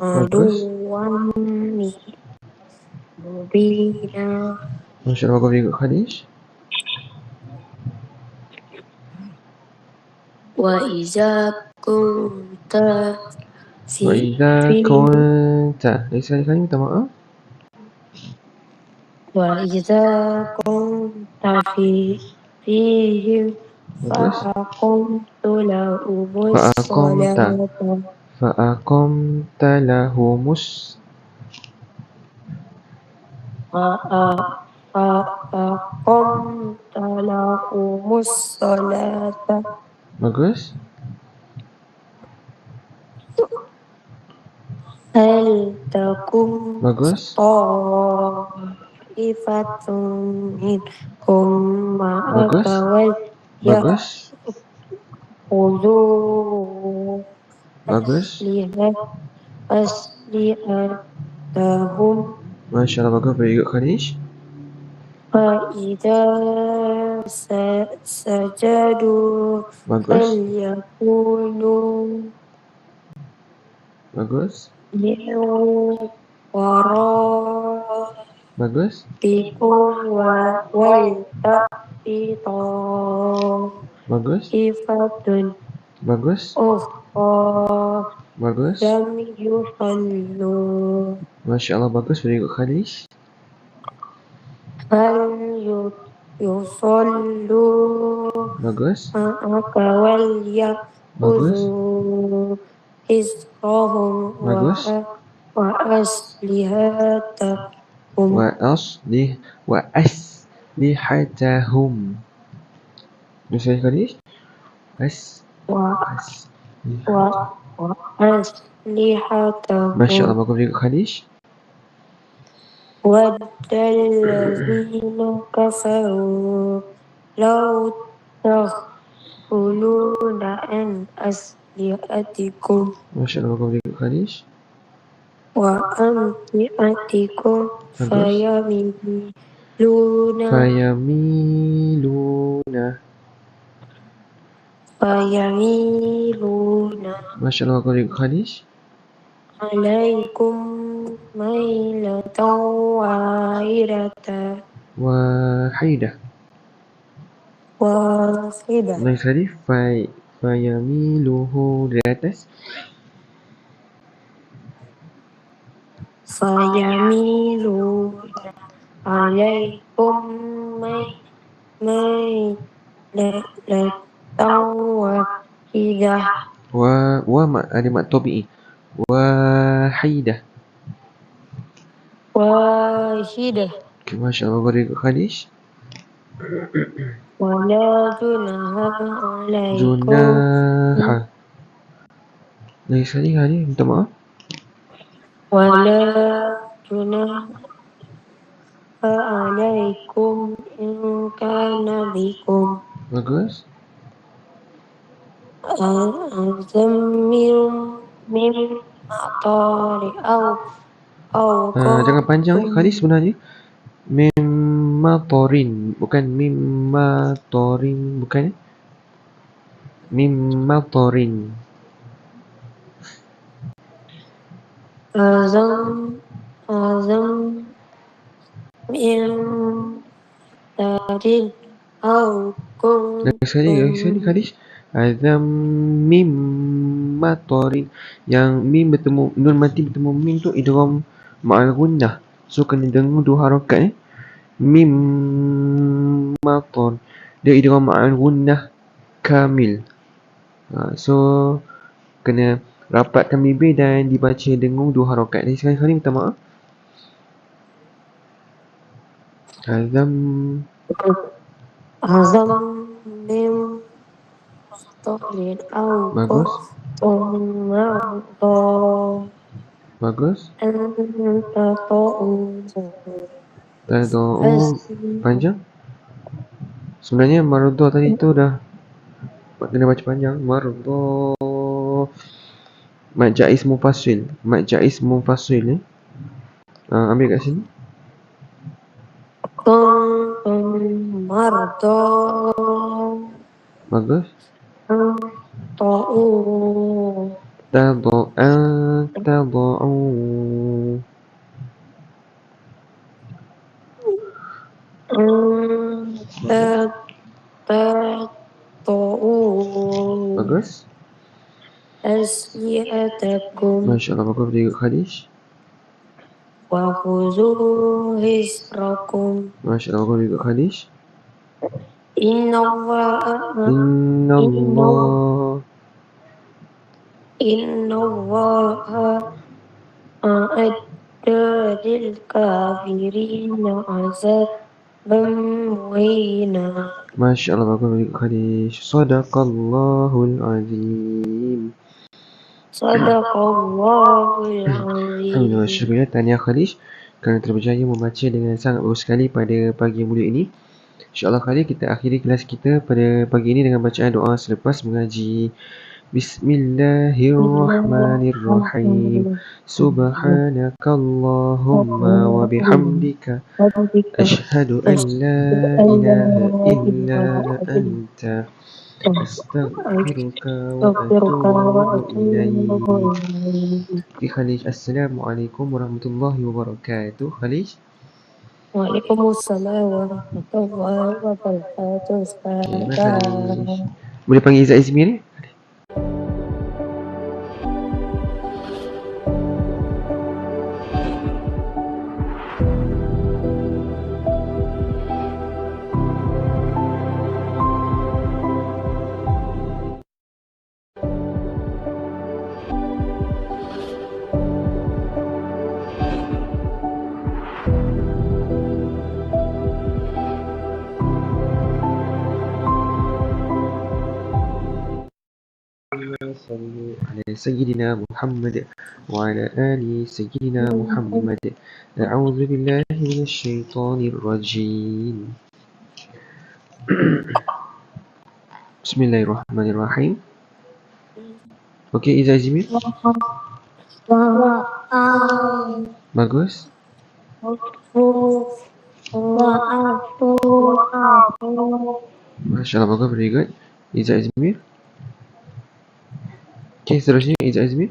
عدوا مبينا Masya Allah, bagus ikut hadis. وإذا كنت Wa idza kunta. Lagi sekali kali minta maaf. وإذا كنت في فيهم Bagus. فأقمت لهم فأقمت. الصلاة Fa aqamta lahumus فأ- فأقمت لهم الصلاة Bagus. هل تكن Bagus. طائفة منهم معك Bagus. Bagus. وليأخذوا Bagus. أسلحة أسلحتهم Masya Allah, bagus ikut hadis. فإذا س- سجدوا Bagus. فليكونوا Bagus. من ورائكم Bagus. و- ولتأت Bagus. طائفة Oh, bagus. Masya Allah bagus. Beri ikut Khalis. Dami Yohanu. Bagus. Ah, ah, Aka walya. Bagus. Isrohum. Bagus. Wa aslihatahum. Wa aslih. Wa aslihatahum. Bisa ikut Khalis? Wa aslihatahum. وأسلحته. ما شاء الله مبروك لك خليش. ود الذين كفروا لو تغفلون عن أسلحتكم ما شاء الله مبروك لك خليش. وأمتعتكم فيميلون. فيميلون. Fayamiluna. فيميلون Masya Allah, bagus ikut hadis. عليكم ميلة واحدة Wahidah. واحدة Lagi sekali. Fay fayamiluhu di atas. فيميلون عليكم مي- ميلة واحدة Wa wa ma ada mat tabi'i. Wahidah. واحدة Okay, Masya Allah, bagus ikut hadis. ولا جناح عليكم Junaha. Lagi sekali hadis. Minta maaf. ولا جناح عليكم إن كان بكم Bagus. Uh, jangan panjang eh Khalid sebenarnya. Mimatorin Bukan mimatorin Bukan eh Mimatorin. Azam Azam Mimmatorin Aukum Lagi sekali Lagi sekali Khalid. Azam mim matorin yang mim bertemu nun mati bertemu mim tu idrom ma'al gunnah. So kena dengar dua harakat eh. Mim matorin dia idrom ma'al gunnah kamil. Ha, so kena rapatkan bibir dan dibaca dengung dua harokat. Jadi sekali sekali minta maaf. Azam. Azam. Tolin au Bagus. Bagus. Tato um, panjang. Sebenarnya marudo tadi itu dah kena baca panjang marudo. Mak jais mufasil, mak jais mufasil ni. Eh? Uh, ambil kat sini. Marudo. Bagus. أن تضعوا تضع تضعوا تضعوا Bagus. أسلحتكم Masya Allah. Bagus very good Khadish. وخذوا حذركم Masya Allah. Bagus very good Khadish. إن الله Inna Allah. إن الله أعد للكافرين عذابا مهينا Masya Allah. Bagus very good Khadish. Sadaqallahul Azim. صدق الله العظيم Alhamdulillah. Syukur ya. Tahniah Khadish. Kerana telah berjaya membaca dengan sangat bagus sekali pada pagi yang mulia ini. InsyaAllah kali kita akhiri kelas kita pada pagi ini dengan bacaan doa selepas mengaji. بسم الله الرحمن الرحيم سبحانك اللهم وبحمدك أشهد أن لا إله إلا أنت أستغفرك وأتوب إليك في خليج السلام عليكم ورحمة الله وبركاته خليج وعليكم السلام ورحمة الله وبركاته Boleh panggil Izzat Izmi ni? سيدنا محمد وعلى آل سيدنا محمد. أعوذ بالله من الشيطان الرجيم. بسم الله الرحمن الرحيم. Okey, Izzat Izmir Bagus. Masya Allah, bagus, very good Izzat Izmir Okey, seterusnya Izzat Izmir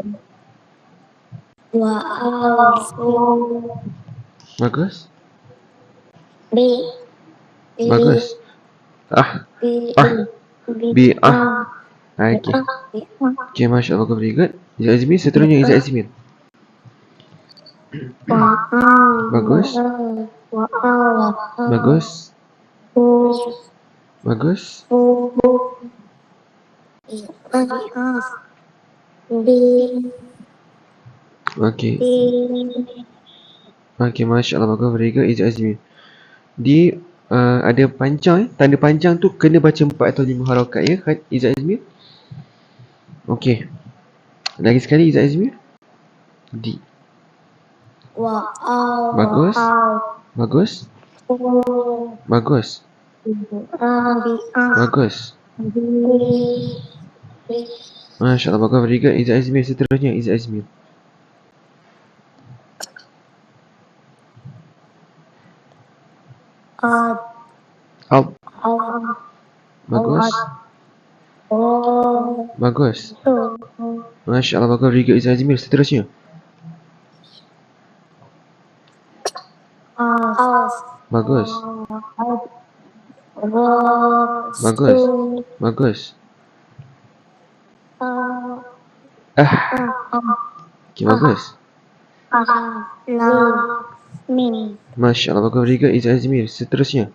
Bagus Bagus Ah, bi ah Okey Okey, Masya Allah, bagus, very good Izzat Izmir, seterusnya Izzat Izmir Bagus Bagus Bagus Okey. Okey, Masya Allah, bagus, very good Izzat Izmir Di uh, ada panjang eh. Tanda panjang tu kena baca 4 atau 5 harakat ya Khat Izzat Izmir Okey. Lagi sekali Izzat Izmir Di. Bagus. Bagus? Bagus. Bagus Masya Allah, bagus, very good Izzat Izmir, seterusnya Izzat Izmir Up Bagus. Bagus. Masya Allah, bagus, very good Izzat Izmir, seterusnya. Bagus. Bagus. Bagus Ah Okey, bagus. Masya Allah, bagus, very good Izzat Izmir, seterusnya.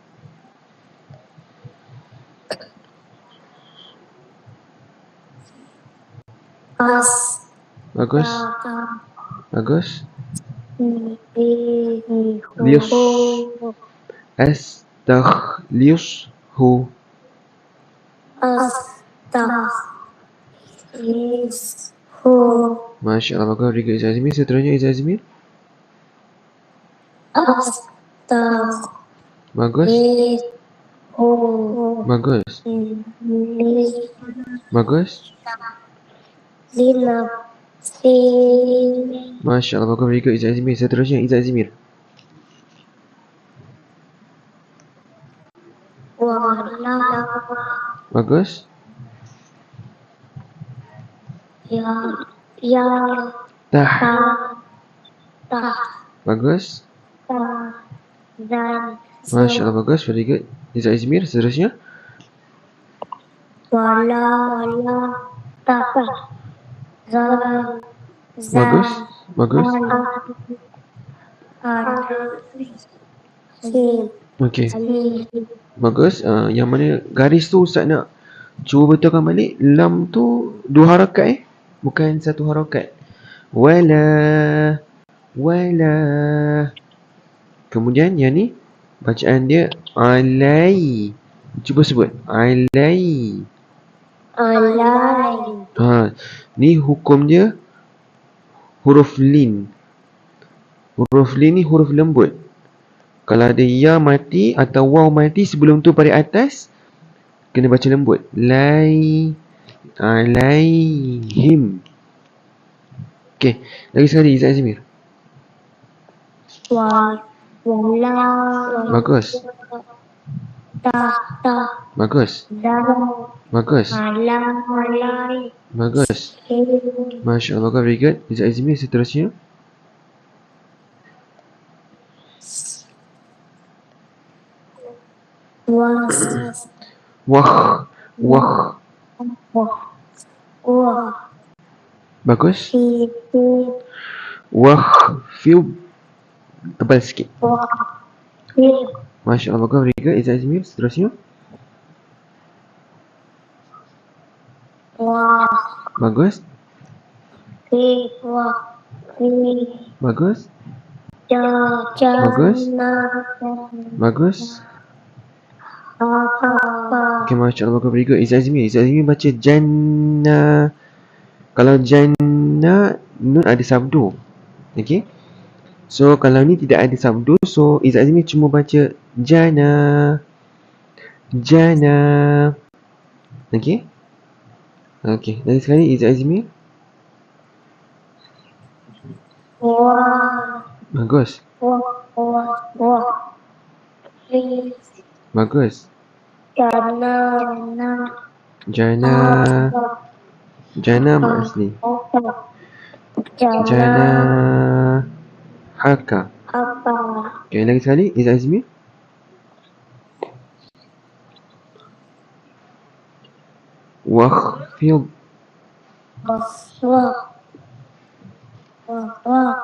Bagus. Bagus? Lius. Astaghlius Hu Masya Allah, bagus, very good Izzat Izmir, seterusnya Izzat Izmir Bagus? Bagus Bagus? Masya Allah, bagus, very good Izzat Izmir, seterusnya Izzat Izmir Bagus Ya. Ya. Tah. Ta. Ta. Bagus. Ta. Zal. Masya Allah bagus. Very good. Izzat Izmir. Seterusnya. Wala. Wala. Ta. Ta. Zal. Zal. Bagus. Bagus. Okey. Ali. Bagus. Uh, yang mana garis tu Ustaz nak cuba betulkan balik. Lam tu dua harakat eh. Bukan satu harakat. Wala. Wala. Kemudian yang ni. Bacaan dia. Alai. Cuba sebut. Alai. Alai. Ha, ni hukum dia huruf lin. Huruf lin ni huruf lembut. Kalau ada ya mati atau waw mati sebelum tu pada atas kena baca lembut. Lai alaihim. Okey, lagi sekali Izzat Azmir. Wa. Wala. Bagus. Ta. Ta. Bagus. Zal. Bagus. Ala. Alai. Bagus. Masya Allah, very good. Izzat Azmir seterusnya. Was. Wah. Wah. Wah. Wah. Bagus. Wah. Feel tebal sikit. Wah. Masya Allah, very good. Izzat Azmir seterusnya. Wah. Bagus. Wah. Bagus. Bagus. Bagus. Okay, Masya Allah, very good. Izzat Azmi. Izzat Azmi baca Jannah. Kalau Jannah, nun ada sabdu. Okay. So, kalau ni tidak ada sabdu, so Izzat Azmi cuma baca Jannah. Jannah. Okay. Okay, lagi sekali Izzat Azmi. Bagus. Bagus. Jana. Na. Jannah. Jannah mak asli. Apa. Jana. Haka. Apa. Okay, lagi sekali Izzat Azmi. Wakhfid. Wah.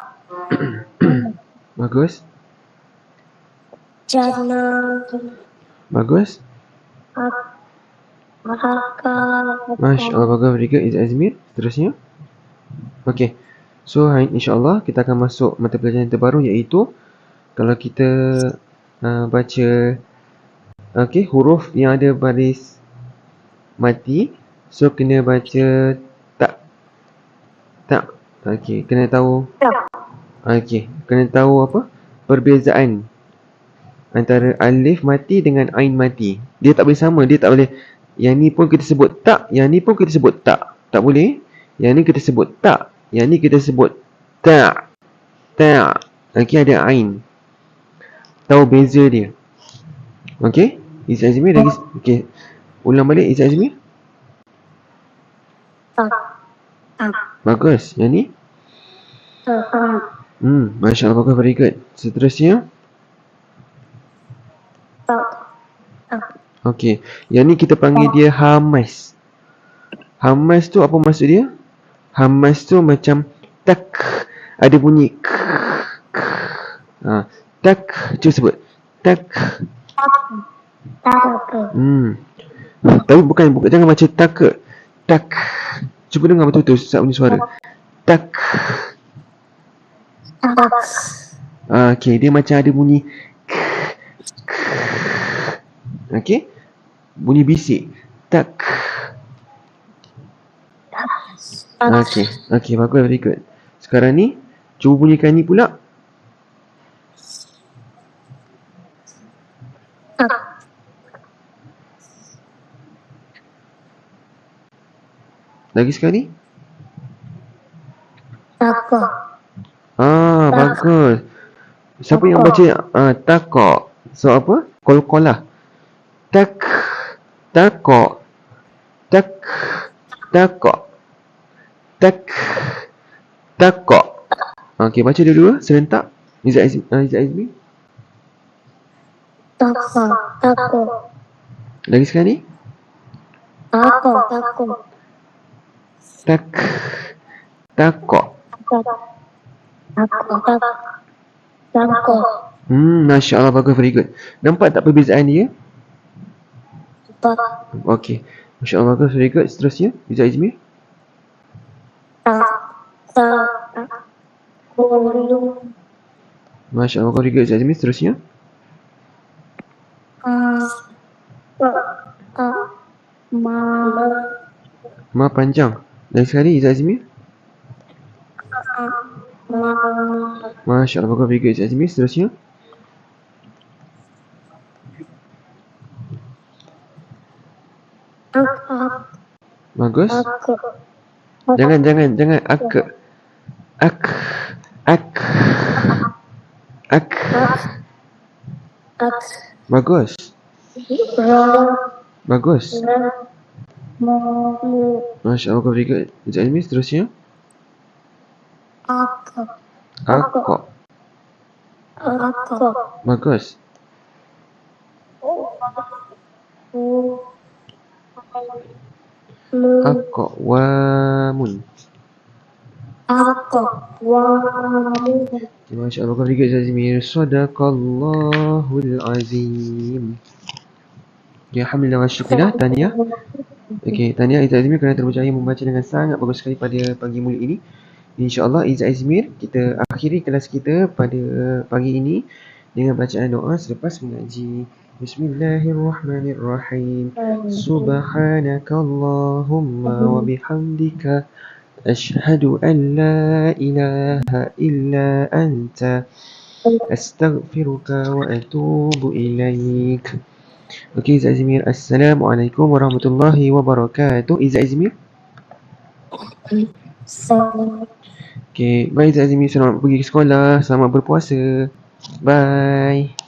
Bagus. Jana. Bagus. Haka. Masya Allah bagus very good Izzat Azmir. Seterusnya. Okey. So hari ini insya-Allah kita akan masuk mata pelajaran yang terbaru iaitu kalau kita uh, baca okey huruf yang ada baris mati so kena baca tak tak okey kena tahu Tak. okey kena tahu apa perbezaan antara alif mati dengan ain mati. Dia tak boleh sama dia tak boleh. Yang ni pun kita sebut tak yang ni pun kita sebut tak. Tak boleh? Yang ni kita sebut tak yang ni kita sebut tak. Tak. Okey ada ain. Tahu beza dia. Okey Izzat Azmi lagi okey. Ulang balik Izzat Azmi. Tak. Tak. bagus. Yang ni? Tak. hmm masya Allah bagus very good. Seterusnya Tak. Okey, yang ni kita panggil dia hamas. Hamas tu apa maksud dia? Hamas tu macam tak ada bunyi k, k. Ha, tak cuba sebut. Tak. Tak. Hmm. Tapi bukan bukan jangan macam tak. Tak. Cuba dengar betul-betul saat bunyi suara. Tak. Tak. Ah, okey, dia macam ada bunyi k, k. Okey? Bunyi bisik. Tak. Okey. Okey, bagus very good. Sekarang ni cuba bunyikan ni pula. Tak. Lagi sekali. Tako. Ah, bagus. Siapa yang baca ah takok? So apa? Kol-kolah. Tak takok. Tak takok. Tak. Takok. Okey, baca dua-dua serentak. Izzat Azmi. Uh, Izzat Azmi. Tako. Tako. Lagi sekali. Tako. Tako. Tak. Tako. Tako. Tako. Tako. Hmm, Masya Allah bagus very good. Nampak tak perbezaan dia? Empat. Okey. Masya Allah bagus very good. Seterusnya, Izzat Azmi. Tak. Tak. Masya Allah very good Izzat Azmi. Seterusnya. Ah. Tak. Malu. Ma panjang. Lagi sekali Izzat Azmi. Malu. Masya Allah bagus very good Izzat Azmi. Seterusnya. Aku. Bagus. Aku. Jangan, jangan, jangan. Ak. Ak. Ak. Ak. Aku. Bagus. Bagus. Masya Allah very good Izzat Azmi. Seterusnya. Aku. Akok. Aku. Bagus. Lu. Akok. Wamun. Aku. Walu. Masya Allah very good Izzat Azmi. Sadaqallahul Azim. Ya, Alhamdulillah wa syukurlah. Tahniah. Okey, tahniah Izzat Azmir kerana terberjaya membaca dengan sangat bagus sekali pada pagi mulia ini. InsyaAllah Izzat Azmir, kita akhiri kelas kita pada pagi ini dengan bacaan doa selepas mengaji. بسم الله الرحمن الرحيم. سبحانك اللهم وبحمدك أشهد أن لا إله إلا أنت. أستغفرك وأتوب إليك. أوكي إذا أزمير السلام عليكم ورحمة الله وبركاته. إذا أزمير؟ Okay, bye Zazimi. Selamat pergi sekolah. Selamat berpuasa. Bye.